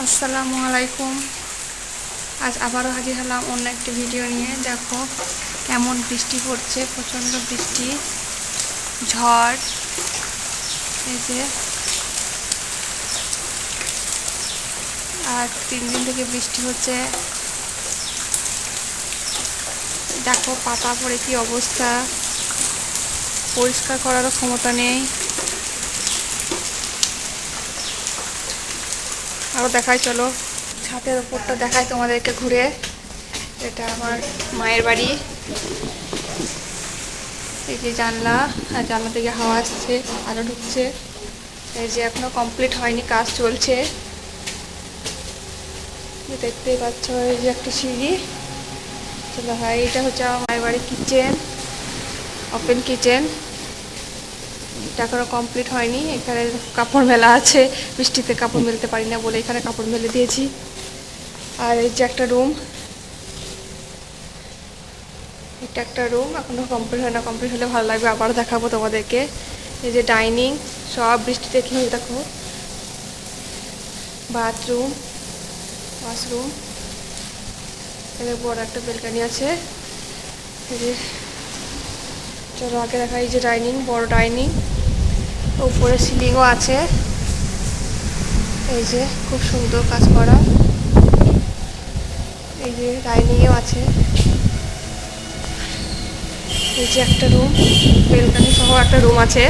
আসসালামু আলাইকুম। আজ আবারও হাজির হলাম অন্য একটি ভিডিও নিয়ে। দেখো কেমন বৃষ্টি পড়ছে, প্রচণ্ড বৃষ্টি, ঝড়, এই যে। আর তিন দিন থেকে বৃষ্টি হচ্ছে। দেখো পাতা পড়ে কি অবস্থা। পরিষ্কার করারও ক্ষমতা নেই। আরও দেখাই, চলো। ছাদের ওপরটা দেখাই তোমাদেরকে ঘুরে। এটা আমার মায়ের বাড়ি। এই যে জানলা, আর জানলা থেকে হাওয়া আসছে, আলো ঢুকছে। এই যে এখনও কমপ্লিট হয়নি, কাজ চলছে। দেখতেই পাচ্ছ, এই যে একটা সিঁড়ি। চলো হয় এটা হচ্ছে আমার মায়ের বাড়ির কিচেন ওপেন কিচেন এটা এখনও কমপ্লিট হয়নি। এখানে কাপড় মেলা আছে বৃষ্টিতে কাপড় মেলতে পারি না বলে এখানে কাপড় মেলে দিয়েছি। আর এই যে একটা রুম এটা একটা রুম এখনও কমপ্লিট হয় না কমপ্লিট হলে ভালো লাগবে, আবার দেখাবো তোমাদেরকে। এই যে ডাইনিং সব বৃষ্টিতে কি হয়ে দেখো। বাথরুম ওয়াশরুম এখানে বড় একটা বেলকানি আছে। এই যে চলো আগে দেখা এই যে ডাইনিং, বড় ডাইনিং। উপরে সিলিংও আছে। এই যে খুব সুন্দর কাজ করা। এই যে ডাইনিংও আছে। এই যে একটা রুম, বেলকানি সহ একটা রুম আছে।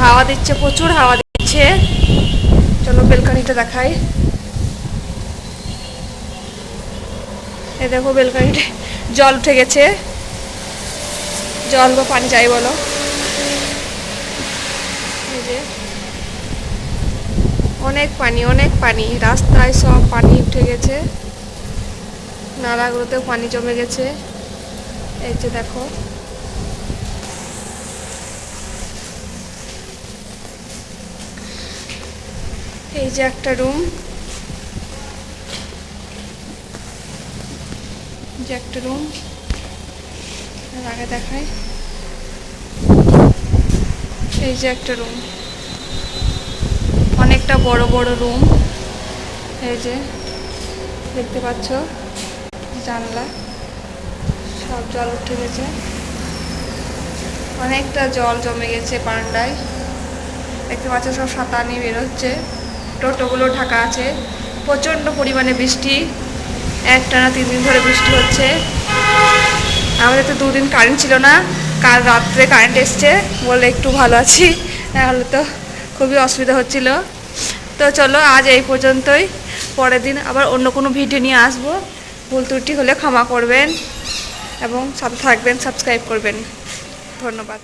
হাওয়া দিচ্ছে, প্রচুর হাওয়া দিচ্ছে। চলো বেলকানিটা দেখাই। এ দেখো বেলকানিতে জল উঠে গেছে। জল বা পানি যাই বলো। অনেক পানি অনেক পানি। রাস্তায় সব পানি উঠে গেছে। নালাগুলোতেও পানি জমে গেছে। এই যে দেখো। এই যে একটা রুম। যে একটা রুম। আগে দেখায় এই যে একটা রুম অনেকটা বড় বড় রুম এই যে, দেখতে পাচ্ছ? জানলা। সব জল উঠে গেছে। অনেকটা জল জমে গেছে বারান্দায়। দেখতে পাচ্ছ, সব সাঁতার নিয়ে বেরোচ্ছে টোটোগুলো ঢাকা আছে। প্রচণ্ড পরিমাণে বৃষ্টি। একটানা তিন দিন ধরে বৃষ্টি হচ্ছে। আমাদের তো দুদিন কারেন্ট ছিল না। কাল রাত্রে কারেন্ট এসছে বলে একটু ভালো আছি। তাহলে তো খুবই অসুবিধা হচ্ছিল। তো চলো, আজ এই পর্যন্তই। পরের দিন আবার অন্য কোনো ভিডিও নিয়ে আসব। ভুল ত্রুটি হলে ক্ষমা করবেন এবং সাথে থাকবেন সাবস্ক্রাইব করবেন। ধন্যবাদ।